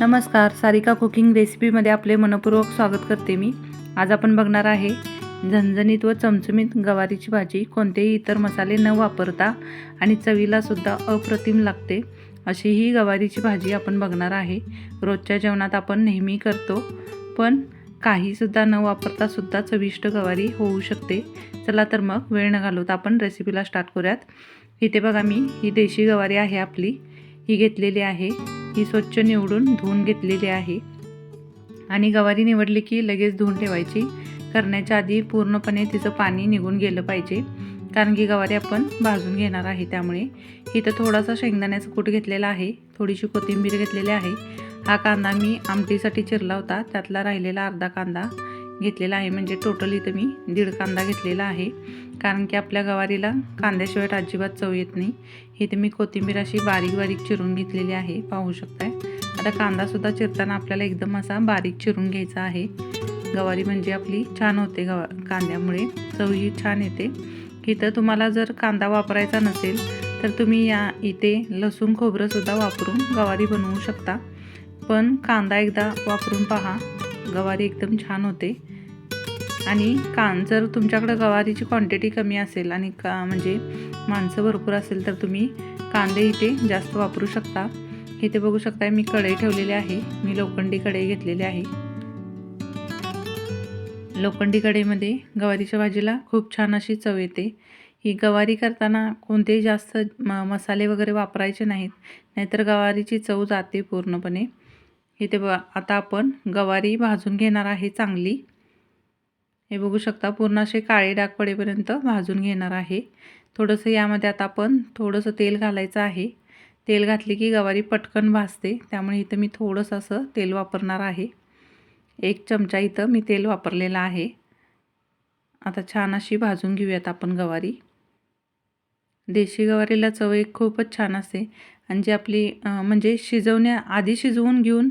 नमस्कार सारिका कुकिंग रेसिपीमध्ये आपले मनपूर्वक स्वागत करते मी. आज आपण बघणार आहे झणझणीत व चमचमीत गवारीची भाजी कोणतेही इतर मसाले न वापरता आणि चवीला सुद्धा अप्रतिम लागते अशी ही गवारीची भाजी आपण बघणार आहे. रोजच्या जेवणात आपण नेहमी करतो पण काहीसुद्धा न वापरता सुद्धा चविष्ट गवारी होऊ शकते. चला तर मग वेळ न घालवता आपण रेसिपीला स्टार्ट करूयात. इथे बघा मी ही देशी गवारी आहे आपली. ही घेतलेली आहे. ही स्वच्छ निवडून धुवून घेतलेली आहे. आणि गवारी निवडली की लगेच धुवून ठेवायची. करण्याच्या आधी पूर्णपणे तिचं पाणी निघून गेलं पाहिजे. कारण की गवारी आपण भाजून घेणार आहे त्यामुळे. इथं थोडासा शेंगदाण्याचा कूट घेतलेला आहे. थोडीशी कोथिंबीर घेतलेली आहे. हा कांदा मी आमटीसाठी चिरला होता. त्यातला राहिलेला अर्धा कांदा घेतलेला आहे. म्हणजे टोटल इथं मी दीड कांदा घेतलेला आहे. कारण की आपल्या गवारीला कांद्याशिवाय अजिबात चव येत नाही. इथे मी कोथिंबीर अशी बारीक बारीक चिरून घेतलेली आहे. पाहू शकताय. आता कांदासुद्धा चिरताना आपल्याला एकदम असा बारीक चिरून घ्यायचा आहे. गवारी म्हणजे आपली छान होते गवा कांद्यामुळे. चवही छान येते. इथं तुम्हाला जर कांदा वापरायचा नसेल तर तुम्ही या इथे लसूण खोबरंसुद्धा वापरून गवारी बनवू शकता. पण कांदा एकदा वापरून पहा. गवारी एकदम छान होते. आणि कान जर तुमच्याकडं गवारीची क्वांटिटी कमी असेल आणि का म्हणजे माणसं भरपूर असेल तर तुम्ही कांदे इथे जास्त वापरू शकता. इथे बघू शकता मी कढई ठेवलेली आहे. मी लोखंडी कढई घेतलेली आहे. लोखंडी कढईमध्ये गवारीच्या भाजीला खूप छान अशी चव येते. ही गवारी करताना कोणतेही जास्त म मसाले वगैरे वापरायचे नाहीत. नाहीतर गवारीची चव जाते पूर्णपणे. इथे ब आता आपण गवारी भाजून घेणार आहे चांगली. हे बघू शकता पूर्ण असे काळे डाग पडेपर्यंत भाजून घेणार आहे. थोडंसं यामध्ये आता आपण थोडंसं तेल घालायचं आहे. तेल घातले की गवारी पटकन भाजते त्यामुळे इथं मी थोडंसं असं तेल वापरणार आहे. एक चमचा इथं मी तेल वापरलेलं आहे. आता छान अशी भाजून घेऊयात आपण गवारी. देशी गवारीला चव एक खूपच छान असते आणि जी आपली म्हणजे शिजवण्या आधी शिजवून घेऊन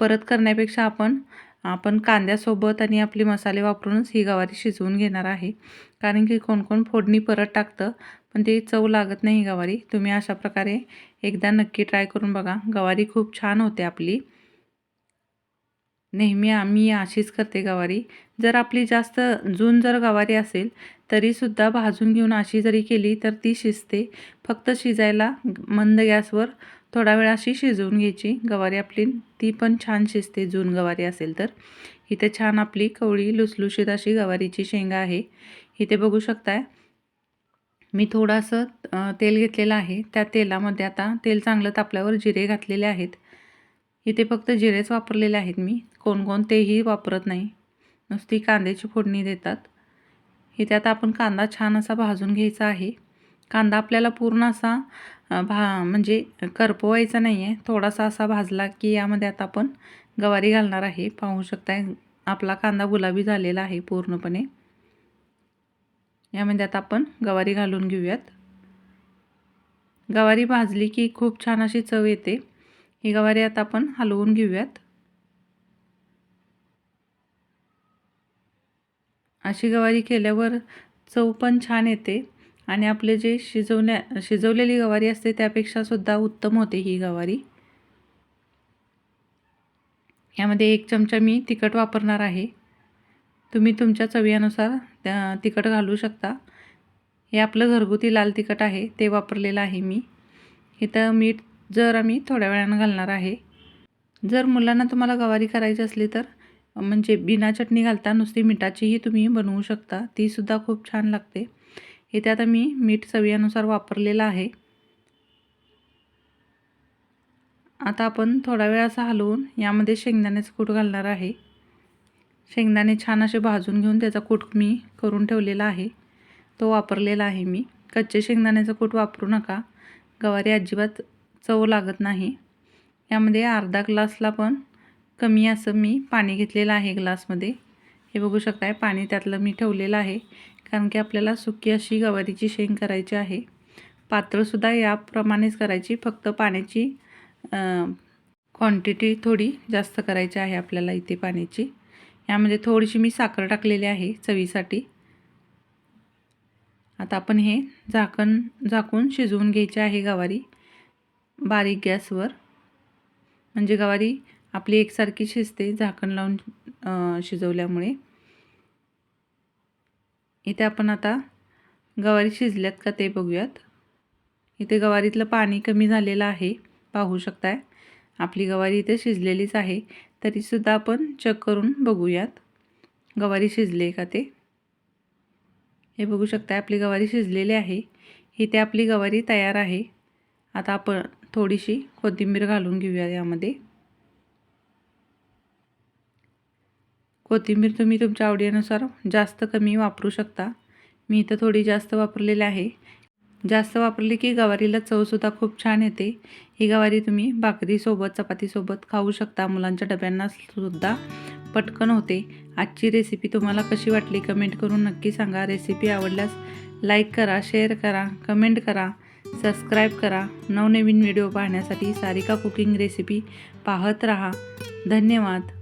परत करण्यापेक्षा आपण आपण कांद्यासोबत आणि आपले मसाले वापरूनच ही गवारी शिजवून घेणार आहे. कारण की कोण कोण फोडणी परत टाकतं पण ते चव लागत नाही गवारी. तुम्ही अशा प्रकारे एकदा नक्की ट्राय करून बघा. गवारी खूप छान होते आपली. नेहमी आम्ही अशीच करते गवारी. जर आपली जास्त जून जर गवारी असेल तरीसुद्धा भाजून घेऊन अशी जरी केली तर ती शिजते. फक्त शिजायला मंद गॅसवर थोडा वेळ अशी शिजवून घ्यायची. गवारी आपली ती पण छान शिजते जून गवारी असेल तर. इथे छान आपली कवळी लुसलुशीत अशी गवारीची शेंगा आहे. इथे बघू शकताय मी थोडंसं तेल घेतलेलं आहे. त्या तेलामध्ये आता तेल चांगलं तापल्यावर जिरे घातलेले आहेत. इथे फक्त जिरेच वापरलेले आहेत मी. कोण तेही वापरत नाही. नुसती कांद्याची फोडणी देतात. इथे आता आपण कांदा छान असा भाजून घ्यायचा आहे. कांदा आपल्याला पूर्ण असा भा म्हणजे करपवायचा नाही आहे थोडासा असा भाजला की यामध्ये आता आपण गवारी घालणार आहे. पाहू शकताय आपला कांदा गुलाबी झालेला आहे पूर्णपणे. यामध्ये आता आपण गवारी घालून घेऊयात. गवारी भाजली की खूप छान अशी चव येते. ही गवारी आता आपण हलवून घेऊयात. अशी गवारी केल्यावर चव पण छान येते आणि आपले जे शिजवण्या शिजवलेली गवारी असते त्यापेक्षा सुद्धा उत्तम होते ही गवारी. यामध्ये एक चमचा मी तिखट वापरणार आहे. तुम्ही तुमच्या चवीनुसार तिखट घालू शकता. हे आपलं घरगुती लाल तिखट आहे ते वापरलेलं आहे मी. इथं मीठ जर आम्ही थोड्या वेळानं घालणार आहे. जर मुलांना तुम्हाला गवारी करायची असली तर म्हणजे बिना चटणी घालता नुसती मिठाचीही तुम्ही बनवू शकता. तीसुद्धा खूप छान लागते. हे त्यात मी मीठ चवीनुसार वापरलेलं आहे. आता आपण थोडा वेळ असा हलवून यामध्ये शेंगदाण्याचं कूट घालणार आहे. शेंगदाणे छान असे भाजून घेऊन त्याचा कूट मी करून ठेवलेला आहे. तो वापरलेला आहे मी. कच्चे शेंगदाण्याचं कूट वापरू नका. गवारी अजिबात चव लागत नाही. यामध्ये अर्धा ग्लासला पण कमी असं मी पाणी घेतलेलं आहे ग्लासमध्ये. हे बघू शकताय पाणी त्यातलं मी ठेवलेलं आहे कारण की आपल्याला सुकी अशी गवारीची शेंग करायची आहे. पात्रसुद्धा याप्रमाणेच करायची फक्त पाण्याची क्वांटिटी थोडी जास्त करायची आहे आपल्याला इथे पाण्याची. यामध्ये थोडीशी मी साखर टाकलेली आहे चवीसाठी. आता आपण हे झाकण झाकून शिजवून घ्यायचे आहे गवारी. बारीक गॅसवर म्हणजे गवारी आपली एकसारखी शिजते झाकण लावून शिजवल्यामुळे. इथे आपण आता गवारी शिजल्यात का ते बघूयात. इथे गवारीतलं पाणी कमी झालेलं आहे पाहू शकताय. आपली गवारी इथे शिजलेलीच आहे तरीसुद्धा आपण चेक करून बघूयात. गवारी शिजले का ते? हे बघू शकताय आपली गवारी शिजलेली आहे. इथे आपली गवारी तयार आहे. आता आपण थोडीशी कोथिंबीर घालून घेऊया यामध्ये. कोथिंबीर तुम्ही तुमच्या आवडीनुसार जास्त कमी वापरू शकता. मी इथं थोडी जास्त वापरलेली आहे. जास्त वापरली की गवारीला चवसुद्धा खूप छान येते. ही गवारी तुम्ही भाकरीसोबत चपातीसोबत खाऊ शकता. मुलांच्या डब्यांना सुद्धा पटकन होते. आजची रेसिपी तुम्हाला कशी वाटली? कमेंट करून नक्की सांगा. रेसिपी आवडल्यास लाईक करा शेअर करा कमेंट करा. सबस्क्राईब करा. नवनवीन व्हिडिओ पाहण्यासाठी सारिका कुकिंग रेसिपी पाहत राहा. धन्यवाद.